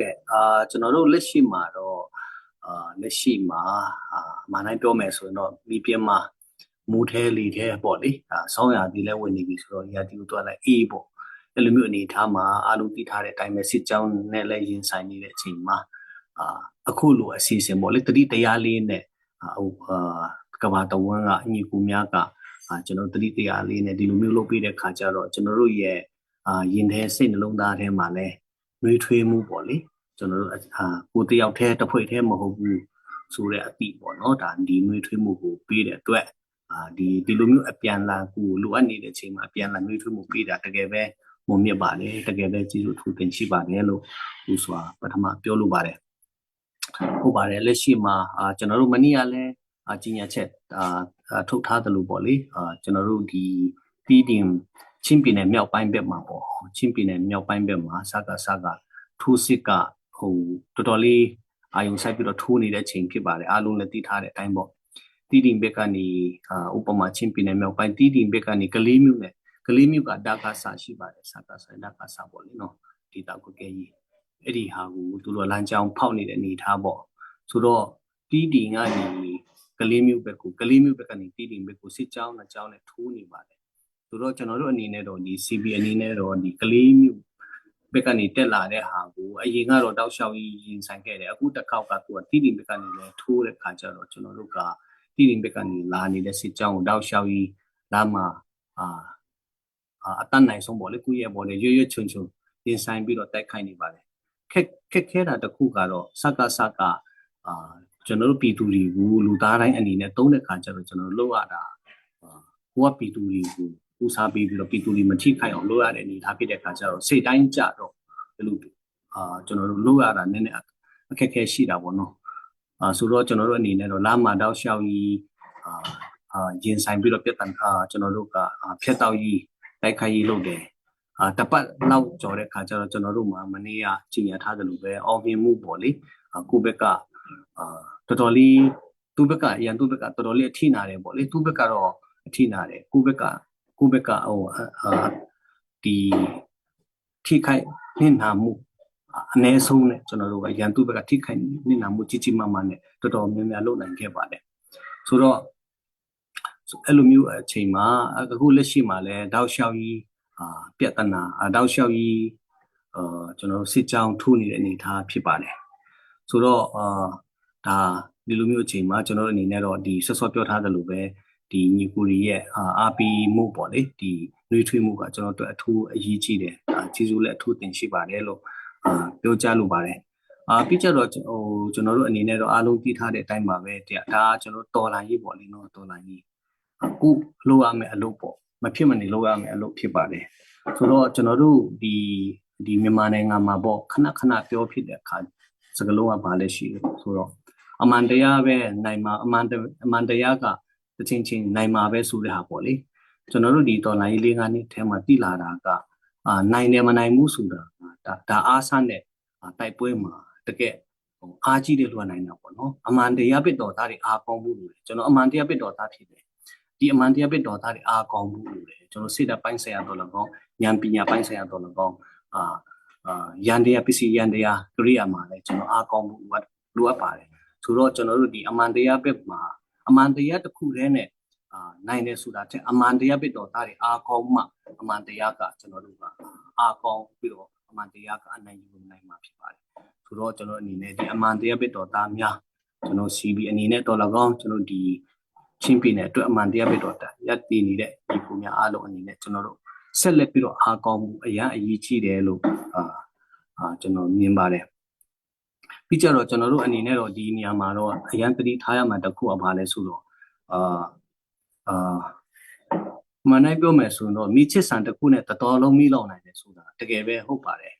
ကဲ့အာကျွန်တော်တို့လက်ရှိမှာတော့အာလက်ရှိမှာအာမာနိုင်ပြောမယ်ဆိုရင်တော့မိပြင်းမှာမူထဲလီထဲပေါ့လေအာဆောင်းရာသီလဲဝင်နေပြီဆိုတော့ရာသီကိုတွက်လိုက်အေးပေါ့အဲ့လိုမျိုးအနေထားမှာအာလူတီးထားတဲ့အတိုင်းပဲစစ်ကြောင်းနဲ့လည်းရင်ဆိုင်နေတဲ့အချိန်မှာအာအခုလိုအစီအစဉ်ပေါ့လေတတိတရားလေးနဲ့အာဟိုအာကဘာတဝန်းကအညီကူများကအာကျွန်တော်တတိတရားလေးနဲ့ဒီလိုမျိုးလုပ်ပေးတဲ့ခါကျတော့ကျွန်တော်တို့ရဲ့အာရင်ထဲစိတ်နှလုံးသားထဲမှာလည်း နှွေးထွေးမှုပေါ့လေကျွန်တော်တို့အာကိုတယောက်တည်းတစ်ဖွဲ့တည်းမဟုတ်ဘူးဆိုတဲ့အတိပေါ့နော်ဒါဒီနှွေးထွေးမှုကိုပေးတဲ့အတွက်အာဒီဒီလိုမျိုးအပြန်လာကိုလိုအပ်နေတဲ့အချိန်မှာအပြန်လာနှွေးထွေးမှုပေးတာတကယ်ပဲမုံမြတ်ပါတယ်တကယ်ပဲကျေးဇူးထူးတင်ရှိပါတယ်လို့ဟူစွာပထမပြောလိုပါတယ်ဟုတ်ပါတယ်လက်ရှိမှာအာကျွန်တော်တို့မနေ့ကလည်းအကြီးညာချက်အာထုတ်ထားတယ်လို့ပေါ့လေအာကျွန်တော်တို့ဒီတီးတင်ချင်းပြည်နယ်မြောက်ပိုင်းဘက်မှာပေါ့ချင်းပြည်နယ်မြောက်ပိုင်းဘက်မှာစကားစကား ထိုးစစ်ကဟိုတော်တော်လေးအာယုံဆိုင်ပြီးတော့ထိုးနေတဲ့ချိန်ဖြစ်ပါတယ်အားလုံးလည်းသိထားတဲ့အတိုင်းပေါ့တီးတင်ဘက်ကနေအာဥပမာချင်းပြည်နယ်မြောက်ပိုင်းတီးတင်ဘက်ကနေကလေးမြို့နယ်ကလေးမြို့ကဒါကာဆာရှိပါတယ်စကားဆိုင်ဒါကာဆာပေါ့လေနော်ဒီတာကိုကဲကြီးအဲ့ဒီဟာကိုသူတို့လမ်းကြောင်းဖောက်နေတဲ့အနေထားပေါ့ဆိုတော့တီးတင်ကနေကလေးမျိုးဘက်ကိုကလေးမျိုးဘက်ကနေတီးတင်ဘက်ကိုစစ်ကြောင်းနဲ့ကြောင်းနဲ့ထိုးနေပါတယ်ဆိုတော့ကျွန်တော်တို့အနေနဲ့တော့ဒီ CB အနေနဲ့တော့ဒီကလေးမျိုးဘ က်ကနေတက်လာတဲ့ဟာကိုအရင်ကတော့တောက်လျှောက်ကြီးရင်ဆိုင်ခဲ့တယ်အခုတစ်ခေါက်ကသူကတီးတင်ဘက်ကနေလည်းထိုးတဲ့ခါကျတော့ကျွန်တော်တို့ကတီးတင်ဘက်ကနေလာနေတဲ့စစ်ကြောင်းကိုတောက်လျှောက်ကြီးလာမှအာအတတ်နိုင်ဆုံးပေါ့လေကုရဲ့ပေါ့လေရွရွချွန်ချွန်ရင်ဆိုင်ပြီးတော့တိုက်ခိုက်နေပါတယ်ခက်ခက်ခဲတာတစ်ခုကတော့စကစကအာကျွန်တော်တို့ပြည်သူတွေကိုလူသားတိုင်းအနေနဲ့သုံးတဲ့ခါကျတော့ကျွန်တော်တို့လောက်ရတာဟိုကပြည်သူတွေကို ဦးစားပေးပြီးတော့ပြည်သူတွေမထိခိုက်အောင်လုပ်ရတဲ့အနေထားဖြစ်တဲ့ခါကျတော့စိတ်တိုင်းကြတော့ဘယ်လိုအာကျွန်တော်တို့လုပ်ရတာနည်းနည်းအခက်အခဲရှိတာပေါ့နော်အာဆိုတော့ကျွန်တော်တို့အနေနဲ့တော့လာမာတောက်လျှောက်ကြီးအာအာရင်ဆိုင်ပြီးတော့ပြတ်တန်အာကျွန်တော်တို့ကဖျက်တောက်ကြီးတိုက်ခိုက်ရေးလုပ်တယ်အာတပတ်လောက်ကြော်တဲ့ခါကျတော့ကျွန်တော်တို့မှာမနေ့ကကြည်ညာထားတယ်လို့ပဲအော်ဂင်မှုပေါ့လေကိုဘက်ကအာတော်တော်လေးသူ့ဘက်ကအရန်သူ့ဘက်ကတော်တော်လေးအထိနာတယ်ပေါ့လေသူ့ဘက်ကတော့အထိနာတယ်ကိုဘက်က ကိုဘက်ကဟိုအာဒီထိခိုက်နှိမ့်နာမှုအ ਨੇ ဆုံးနဲ့ကျွန်တော်တို့ကရန်သူ့ဘက်ကထိခိုက်နှိမ့်နာမှုကြီးကြီးမားမားနဲ့တော်တော်များများလုပ်နိုင်ခဲ့ပါတယ်ဆိုတော့အဲ့လိုမျိုးအချိန်မှာအခုလက်ရှိမှာလည်းတောက်လျှောက်ကြီးအာပြဿနာတောက်လျှောက်ကြီးအာကျွန်တော်စစ်ကြောင်းထိုးနေတဲ့အနေအထားဖြစ်ပါတယ်ဆိုတော့အာဒါဒီလိုမျိုးအချိန်မှာကျွန်တော်တို့အနေနဲ့တော့ဒီဆွတ်ဆွတ်ပြောထားသလိုပဲ ဒီညီကိုရီရဲ့အာပီမှုပေါ့လေဒီနှွေးထွေးမှုကကျွန်တော်တို့အထူးအရေးကြီးတယ်အာကျေးဇူးလည်းအထူးတင်ရှိပါတယ်လို့အာပြောကြားလိုပါတယ်အာပြီးကြတော့ဟိုကျွန်တော်တို့အနေနဲ့တော့အားလုံးသိထားတဲ့အတိုင်းပါပဲတရားဒါကျွန်တော်တော်လာရေးပေါ့လေနော်တော်လာရေးအခုလုပ်ရမယ်အလုပ်ပေါ့မဖြစ်မနေလုပ်ရမယ်အလုပ်ဖြစ်ပါတယ်ဆိုတော့ကျွန်တော်တို့ဒီဒီမြန်မာနိုင်ငံမှာပေါ့ခဏခဏပြောဖြစ်တဲ့အခါစကလုံးကဘာလဲရှိတယ်ဆိုတော့အမှန်တရားပဲနိုင်မှာအမှန်အမှန်တရားက တချင်းချင်းနိုင်မှာပဲဆိုတဲ့ဟာပေါ့လေကျွန်တော်တို့ဒီတော်လိုင်းလေးငါးနှစ်ထဲမှာတည်လာတာကအာနိုင်တယ်မနိုင်ဘူးဆိုတာဒါဒါအားဆန်းတဲ့တိုက်ပွဲမှာတကယ်ဟိုအားကြီးတယ်လို့နိုင်တာပေါ့နော်အမှန်တရားပစ်တော်သားတွေအားကောင်းမှုလို့ကျွန်တော်အမှန်တရားပစ်တော်သားဖြစ်တယ်ဒီအမှန်တရားပစ်တော်သားတွေအားကောင်းမှုလို့ကျွန်တော်စိတ်ဓာတ်ပိုင်းဆိုင်ရာတော့လည်းကောင်းဉာဏ်ပညာပိုင်းဆိုင်ရာတော့လည်းကောင်းအာအာယန္တရားပစ္စည်းယန္တရားကရိယာမှာလည်းကျွန်တော်အားကောင်းမှုလိုအပ်ပါတယ်ဆိုတော့ကျွန်တော်တို့ဒီအမှန်တရားဘက်မှာ အမှန်တရားတစ်ခုတည်းနဲ့အာနိုင်တယ်ဆိုတာတဲ့အမှန်တရားဘက်တော်သားတွေအားကောင်းမှအမှန်တရားကကျွန်တော်တို့ကအားကောင်းပြီးတော့အမှန်တရားကအနိုင်ယူနိုင်မှာဖြစ်ပါတယ်ဆိုတော့ကျွန်တော်အနေနဲ့ဒီအမှန်တရားဘက်တော်သားများကျွန်တော် CB အနေနဲ့တော်လကောင်းကျွန်တော်ဒီချင်းပြည်နယ်အတွက်အမှန်တရားဘက်တော်တာရပ်တည်နေတဲ့ဒီပုံများအားလုံးအနေနဲ့ကျွန်တော်တို့ဆက်လက်ပြီးတော့အားကောင်းမှုအရာအရေးကြီးတယ်လို့အာအာကျွန်တော်မြင်ပါတယ် ပြီးကြတော့ကျွန်တော်တို့အနေနဲ့တော့ဒီနေရာမှာတော့အရန်တတိထားရမှာတခုအပါလဲဆိုတော့အာအာမနိုင်ပြောမယ်ဆိုတော့မိချစ်ဆန်တခုနဲ့တတော်လုံးမိလောက်နိုင်တယ်ဆိုတာတကယ်ပဲဟုတ်ပါတယ်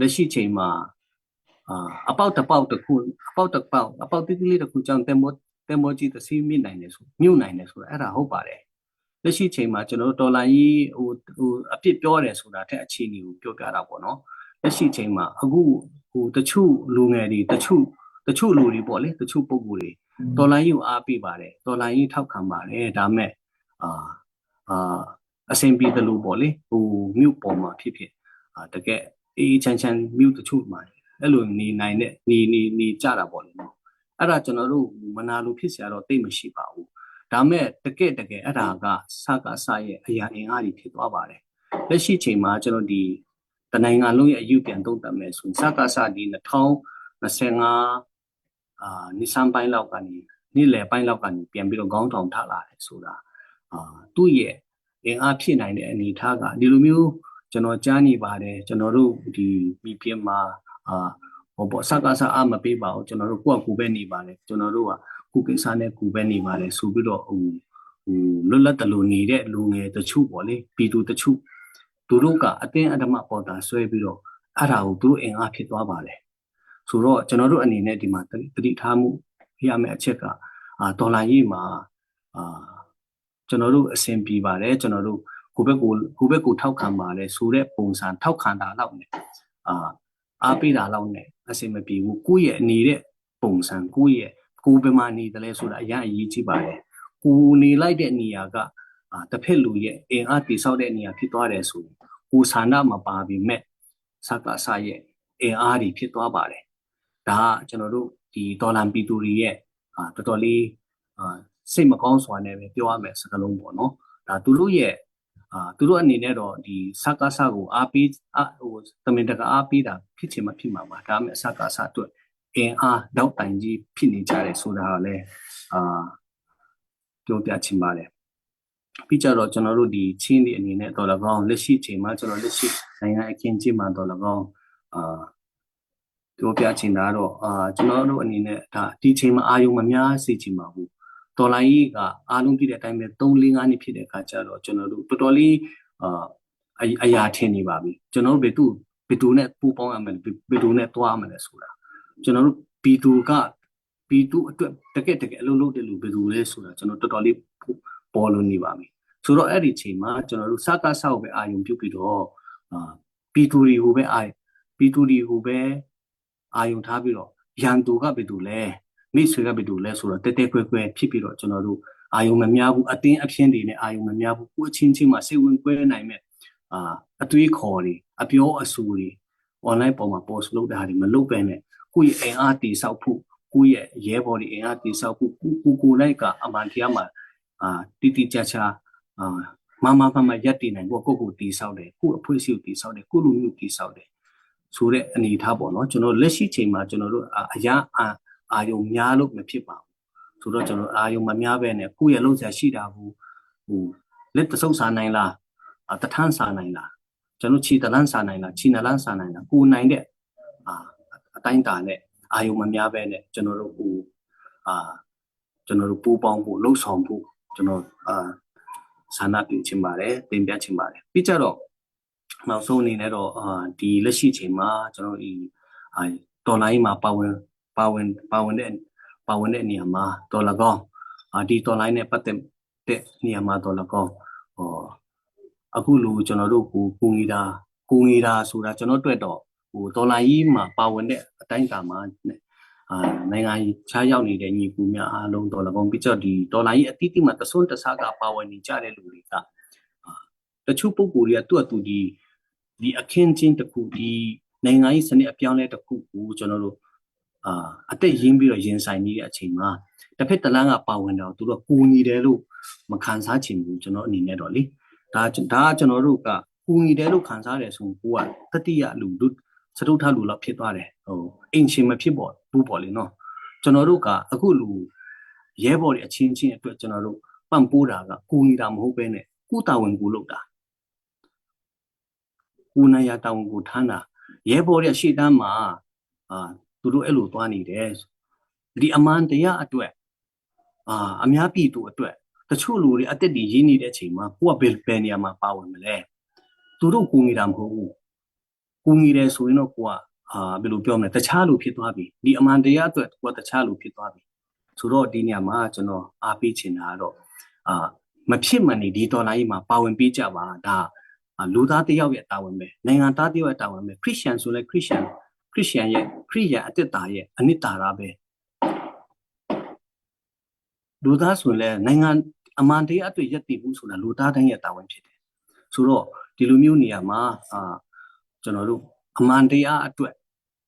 လက်ရှိချိန်မှာအာအပေါက်တပေါက်တခုအပေါက်တပေါက်အပေါက်တိတိလေးတခုကြောင့်တက်မောတက်မောကြီးသစီမိနိုင်တယ်ဆိုမြုပ်နိုင်တယ်ဆိုတာအဲ့ဒါဟုတ်ပါတယ်လက်ရှိချိန်မှာကျွန်တော်တို့ဒေါ်လာကြီးဟိုဟိုအပြစ်ပြောတယ်ဆိုတာတဲ့အခြေအနေကိုပြောပြတာပေါ့နော်လက်ရှိချိန်မှာအခု ဟိုတချို့လူငယ်တွေတချို့တချို့လူတွေပေါ့လေတချို့ပုံကိုယ်တွေတော်လိုင်းကြီးကိုအားပေးပါတယ်တော်လိုင်းကြီးထောက်ခံပါတယ်ဒါမဲ့အာအာအဆင်ပြေတယ်လို့ပေါ့လေဟိုမြို့ပေါ်မှာဖြစ်ဖြစ်အာတကယ်အေးချမ်းချမ်းမြို့တချို့မှာအဲ့လိုနေနိုင်တဲ့နေနေနေကြတာပေါ့လေနော်အဲ့ဒါကျွန်တော်တို့မနာလို့ဖြစ်စရာတော့တိတ်မရှိပါဘူးဒါမဲ့တကယ်တကယ်အဲ့ဒါကစကားစရဲ့အရာအင်အားကြီးဖြစ်သွားပါတယ်လက်ရှိချိန်မှာကျွန်တော်ဒီ တနိုင်ငံလုံးရဲ့အယူပြန်သုံးသပ်မယ်ဆိုရင်စကားစဒီ2025အာနိစမ်ပိုင်းလောက်ကနေနေ့လယ်ပိုင်းလောက်ကနေပြန်ပြီးတော့ခေါင်းထောင်ထလာတယ်ဆိုတာအာသူ့ရဲ့အင်အားဖြစ်နိုင်တဲ့အနေအထားကဒီလိုမျိုးကျွန်တော်ကြားနေပါတယ်ကျွန်တော်တို့ဒီမိပြင်းမှာအာဟောပေါ့စကားစအမပေးပါဘူးကျွန်တော်တို့ကိုယ့်အကူပဲနေပါတယ်ကျွန်တော်တို့ကကုကိစ္စနဲ့ကူပဲနေပါတယ်ဆိုပြီးတော့ဟိုဟိုလွတ်လပ်တလူနေတဲ့လူငယ်တချို့ပေါ့လေပြည်သူတချို့ သူတို့ကအတင်းအဓမ္မပေါ်တာဆွဲပြီးတော့အဲ့ဒါကိုသူတို့အင်အားဖြစ်သွားပါတယ်ဆိုတော့ကျွန်တော်တို့အနေနဲ့ဒီမှာတတိထားမှုရမယ့်အချက်ကအာဒေါ်လာရေးမှာအာကျွန်တော်တို့အဆင်ပြေပါတယ်ကျွန်တော်တို့ကိုဘက်ကိုကိုဘက်ကိုထောက်ခံပါတယ်ဆိုတဲ့ပုံစံထောက်ခံတာလောက်နဲ့အာအားပေးတာလောက်နဲ့အဆင်မပြေဘူးကိုယ့်ရဲ့နေတဲ့ပုံစံကိုယ့်ရဲ့ကိုယ်ဘယ်မှာနေတယ်လဲဆိုတာအရင်အရေးကြီးပါတယ်ကိုနေလိုက်တဲ့နေရာကအာ တစ်ဖက်လူရဲ့အင်အားတိဆောက်တဲ့နေရာဖြစ်သွားတယ်ဆိုရင်ကိုဆန္ဒမပါပေမဲ့စကားဆရဲ့အင်အားတွေဖြစ်သွားပါတယ်ဒါကကျွန်တော်တို့ဒီဒေါ်လာပီတူရီရဲ့အာတော်တော်လေးအာစိတ်မကောင်းစွာနဲ့ပဲပြောရမယ်စကားလုံးပေါ့နော်ဒါသူတို့ရဲ့အာသူတို့အနေနဲ့တော့ဒီစကားဆကိုအားပေးအဟိုတမင်တကာအားပေးတာဖြစ်ချင်မှဖြစ်မှာပါဒါပေမဲ့စကားဆအတွက်အင်အားတော့တိုင်ကြီးဖြစ်နေကြတယ်ဆိုတာကလည်းအာပြောပြချင်ပါတယ် ပြီးကြတော့ကျွန်တော်တို့ဒီချင်းဒီအနေနဲ့တော်လကောင်းလက်ရှိချိန်မှာကျွန်တော်လက်ရှိနိုင်ငံအခင်းချင်းမှာတော်လကောင်းအာပြောပြချင်တာတော့အာကျွန်တော်တို့အနေနဲ့ဒါဒီချိန်မှာအာယုံမများစေချင်ပါဘူးဒေါ်လာကြီးကအားလုံးပြည့်တဲ့အတိုင်းပဲ3 4 5နှစ်ဖြစ်တဲ့အခါကျတော့ကျွန်တော်တို့တော်တော်လေးအာအရာထင်နေပါပြီကျွန်တော်တို့ဘယ်သူဘယ်သူနဲ့ပူပေါင်းရမလဲဘယ်သူနဲ့တွားရမလဲဆိုတာကျွန်တော်တို့ B2 က B2 အတွက်တကယ်တကယ်အလုပ်လုပ်တဲ့လူဘယ်သူလဲဆိုတာကျွန်တော်တော်တော်လေး ပေါ်လို့နေပါပြီဆိုတော့အဲ့ဒီချိန်မှာကျွန်တော်တို့စကားဆောက်ပဲအာယုံပြုတ်ပြီးတော့အာ P2 တွေကိုပဲအာ P2 တွေကိုပဲအာယုံထားပြီးတော့ရန်သူကဘယ်သူလဲမိတ်ဆွေကဘယ်သူလဲဆိုတော့တဲတဲကွဲကွဲဖြစ်ပြီးတော့ကျွန်တော်တို့အာယုံမများဘူးအတင်းအဖျင်းတွေနဲ့အာယုံမများဘူးကိုအချင်းချင်းမှာစိတ်ဝင်ကွဲနိုင်မဲ့အာအသွေးခေါ်တွေအပြောအဆူတွေ online ပေါ်မှာ post လုပ်တာတွေမလုပ်ပဲနဲ့ကိုယ့်ရဲ့အင်အားတည်ဆောက်ဖို့ကိုယ့်ရဲ့ရဲဘော်တွေအင်အားတည်ဆောက်ဖို့ကိုကိုကိုလိုက်ကအမှန်တရားမှာ အာတိတိကျကျအာမမမမရက်တည်နိုင်ဖို့ကိုယ့်ကိုတည်ဆောက်တယ်ကိုယ့်အဖွဲ့အစည်းကိုတည်ဆောက်တယ်ကိုယ့်လူမျိုးတည်ဆောက်တယ်ဆိုတဲ့အနေအထားပေါ့နော်ကျွန်တော်လက်ရှိချိန်မှာကျွန်တော်တို့အရာအာအာယုံများလို့မဖြစ်ပါဘူးဆိုတော့ကျွန်တော်အာယုံမများပဲနဲ့ကိုယ့်ရဲ့လုံးဆရာရှိတာဘူးဟိုလက်တဆုပ်စားနိုင်လားတထန်းစားနိုင်လားကျွန်တော်ခြေတလန်းစားနိုင်လားခြေနလန်းစားနိုင်လားကိုနိုင်တဲ့အာအတိုင်းတာနဲ့အာယုံမများပဲနဲ့ကျွန်တော်တို့ဟိုအာကျွန်တော်တို့ပူပေါင်းဖို့လှုပ်ဆောင်ဖို့ ကျွန်တော်အာဆန္ဒပြုချင်ပါတယ်တင်ပြချင်ပါတယ်ပြီးကြတော့နောက်ဆုံးအနေနဲ့တော့အာဒီလက်ရှိချိန်မှာကျွန်တော်ဒီအာဒေါ်လာကြီးမှာပါဝင်ပါဝင်ပါဝင်တဲ့ပါဝင်တဲ့နေရာမှာဒေါ်လာကောင်းအာဒီဒေါ်လာနဲ့ပတ်သက်တဲ့နေရာမှာဒေါ်လာကောင်းဟောအခုလိုကျွန်တော်တို့ကိုကိုငီတာကိုငီတာဆိုတာကျွန်တော်တွေ့တော့ဟိုဒေါ်လာကြီးမှာပါဝင်တဲ့အတိုင်းအတာမှာ အာနိုင်ငံခြားရောက်နေတဲ့ညီကူများအားလုံးဒေါ်လာပေါင်းပြီးတော့ဒီဒေါ်လာကြီးအတိအတိမှာတဆွန်းတဆကပါဝင်နေကြတဲ့လူတွေကတချို့ပုံကိုယ်တွေကသူ့အတူဒီဒီအခင်းချင်းတစ်ခုဒီနိုင်ငံရေးစနစ်အပြောင်းလဲတစ်ခုကိုကျွန်တော်တို့အာအသက်ရင်းပြီးတော့ရင်ဆိုင်နေတဲ့အချိန်မှာတစ်ဖက်တစ်လမ်းကပါဝင်တော့သူတို့ကူညီတယ်လို့မခံစားချင်ဘူးကျွန်တော်အနေနဲ့တော့လေဒါဒါကကျွန်တော်တို့ကကူညီတယ်လို့ခံစားတယ်ဆိုရင်ကိုကတတိယလူလူစတုထလူလောက်ဖြစ်သွားတယ်ဟိုအင်ရှင်မဖြစ်ပေါ် ဘူးပေါ့လေနော်ကျွန်တော်တို့ကအခုလူရဲဘော်တွေအချင်းချင်းအတွက်ကျွန်တော်တို့ပံ့ပိုးတာကကူညီတာမဟုတ်ပဲနဲ့ကုတာဝန်ကူလုပ်တာကူနာရတာဝန်ကူထမ်းတာရဲဘော်တွေရှေ့တန်းမှာအာသူတို့အဲ့လိုသွားနေတယ်ဒီအမှန်တရားအတွက်အာအများပြည်သူအတွက်တချို့လူတွေအသက်တွေရင်းနေတဲ့အချိန်မှာကိုကဘယ်ဘယ်နေရာမှာပါဝင်မလဲသူတို့ကူညီတာမဟုတ်ဘူးကူညီတယ်ဆိုရင်တော့ကိုက အာဘယ်လိုပြောမလဲတခြားလူဖြစ်သွားပြီဒီအမှန်တရားအတွက်ကိုကတခြားလူဖြစ်သွားပြီဆိုတော့ဒီနေရာမှာကျွန်တော်အားပေးချင်တာကတော့အာမဖြစ်မှန်နေဒီဒေါ်လာကြီးမှာပါဝင်ပေးကြပါဒါလူသားတယောက်ရဲ့တာဝန်ပဲနိုင်ငံသားတယောက်ရဲ့တာဝန်ပဲခရစ်ယာန်ဆိုလဲခရစ်ယာန်ခရစ်ယာန်ရဲ့ခရစ်ယာန်အတ္တတာရဲ့အနိတ္တာရပဲလူသားဆိုလဲနိုင်ငံအမှန်တရားအတွက်ယက်တည်မှုဆိုတာလူသားတိုင်းရဲ့တာဝန်ဖြစ်တယ်ဆိုတော့ဒီလိုမျိုးနေရာမှာအာကျွန်တော်တို့အမှန်တရားအတွက်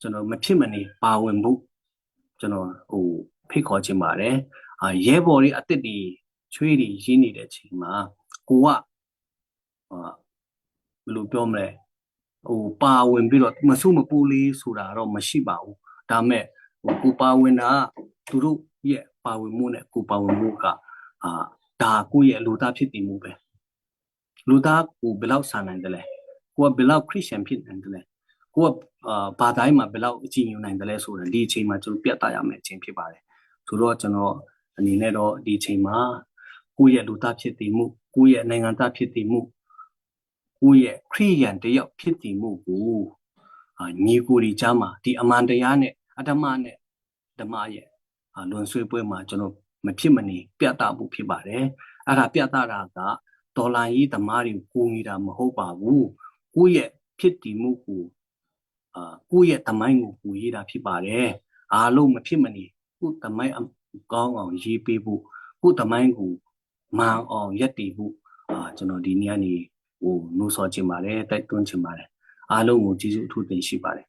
ကျွန်တော်မဖြစ်မနေပါဝင်ဖို့ကျွန်တော်ဟိုဖိတ်ခေါ်ခြင်းပါတယ်အာရဲဘော်တွေအစ်စ်တွေချွေးတွေရင်းနေတဲ့အချိန်မှာကိုကအာဘယ်လိုပြောမလဲဟိုပါဝင်ပြီးတော့မဆုမပူလေးဆိုတာတော့မရှိပါဘူးဒါမဲ့ဟိုကိုပါဝင်တာကသူတို့ရဲ့ပါဝင်မှုနဲ့ကိုပါဝင်မှုကအာဒါကိုယ့်ရဲ့လူသားဖြစ်တည်မှုပဲလူသားကိုဘယ်လောက်ဆန်နိုင်တယ်လဲကိုကဘယ်လောက်ခရစ်ယာန်ဖြစ်နိုင်တယ်လဲ ကိုကအာဘာတိုင်းမှာဘယ်လောက်အကြည့်ညိုနိုင်တယ်လဲဆိုတော့ဒီအချိန်မှာကျွန်တော်ပြတ်သားရမယ့်အချိန်ဖြစ်ပါတယ်ဆိုတော့ကျွန်တော်အနေနဲ့တော့ဒီအချိန်မှာကိုယ့်ရဲ့လူသားဖြစ်တည်မှုကိုယ့်ရဲ့နိုင်ငံသားဖြစ်တည်မှုကိုယ့်ရဲ့ခရစ်ယာန်တယောက်ဖြစ်တည်မှုကိုအာညီကိုဒီကြားမှာဒီအမှန်တရားနဲ့အတ္တမနဲ့ဓမ္မရဲ့အာလွန်ဆွေးပွဲမှာကျွန်တော်မဖြစ်မနေပြတ်သားမှုဖြစ်ပါတယ်အဲ့ဒါပြတ်သားတာကဒေါ်လာကြီးသမားတွေကိုကိုနေတာမဟုတ်ပါဘူးကိုယ့်ရဲ့ဖြစ်တည်မှုကို အာကိုယ့်ရဲ့တမိုင်းကိုကိုရေးတာဖြစ်ပါတယ်အားလုံးမဖြစ်မနေကိုယ့်တမိုင်းအကောင်းအောင်ရေးပေးဖို့ကိုယ့်တမိုင်းကိုမှန်အောင်ရက်တည်ဖို့အာကျွန်တော်ဒီနေ့ကနေဟိုနှိုးဆော်ချင်ပါတယ်တိုက်တွန်းချင်ပါတယ်အားလုံးကိုကျေးဇူးအထူးတင်ရှိပါတယ်